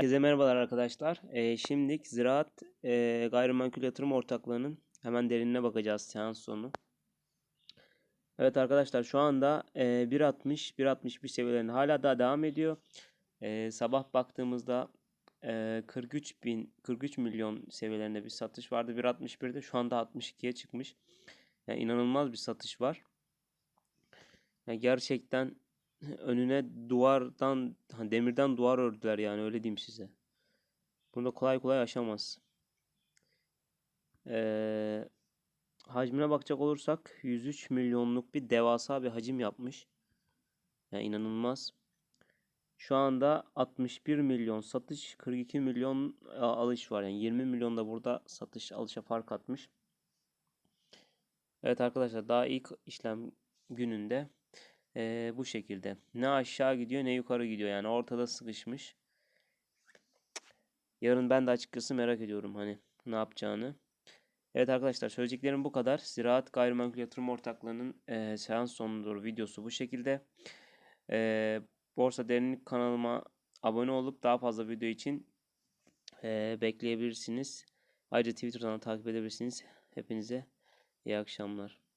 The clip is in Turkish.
Herkese merhabalar arkadaşlar. Ee, şimdilik Ziraat e, Gayrimenkul Yatırım Ortaklığı'nın hemen derinine bakacağız seans sonu. Evet arkadaşlar şu anda e, 1.60 1.61 seviyelerinde hala daha devam ediyor. E, sabah baktığımızda e, 43 bin 43 milyon seviyelerinde bir satış vardı 1.61'de şu anda 62'ye çıkmış. Yani inanılmaz bir satış var. Yani gerçekten önüne duvardan hani demirden duvar ördüler yani öyle diyeyim size. Bunu da kolay kolay aşamaz. Ee, hacmine bakacak olursak 103 milyonluk bir devasa bir hacim yapmış. Yani inanılmaz. Şu anda 61 milyon satış, 42 milyon alış var. Yani 20 milyon da burada satış alışa fark atmış. Evet arkadaşlar daha ilk işlem gününde ee, bu şekilde. Ne aşağı gidiyor ne yukarı gidiyor. Yani ortada sıkışmış. Yarın ben de açıkçası merak ediyorum hani ne yapacağını. Evet arkadaşlar söyleyeceklerim bu kadar. Ziraat Gayrimenkul Yatırım Ortaklığı'nın e, seans sonudur videosu bu şekilde. E, Borsa Derinlik kanalıma abone olup daha fazla video için e, bekleyebilirsiniz. Ayrıca Twitter'dan takip edebilirsiniz. Hepinize iyi akşamlar.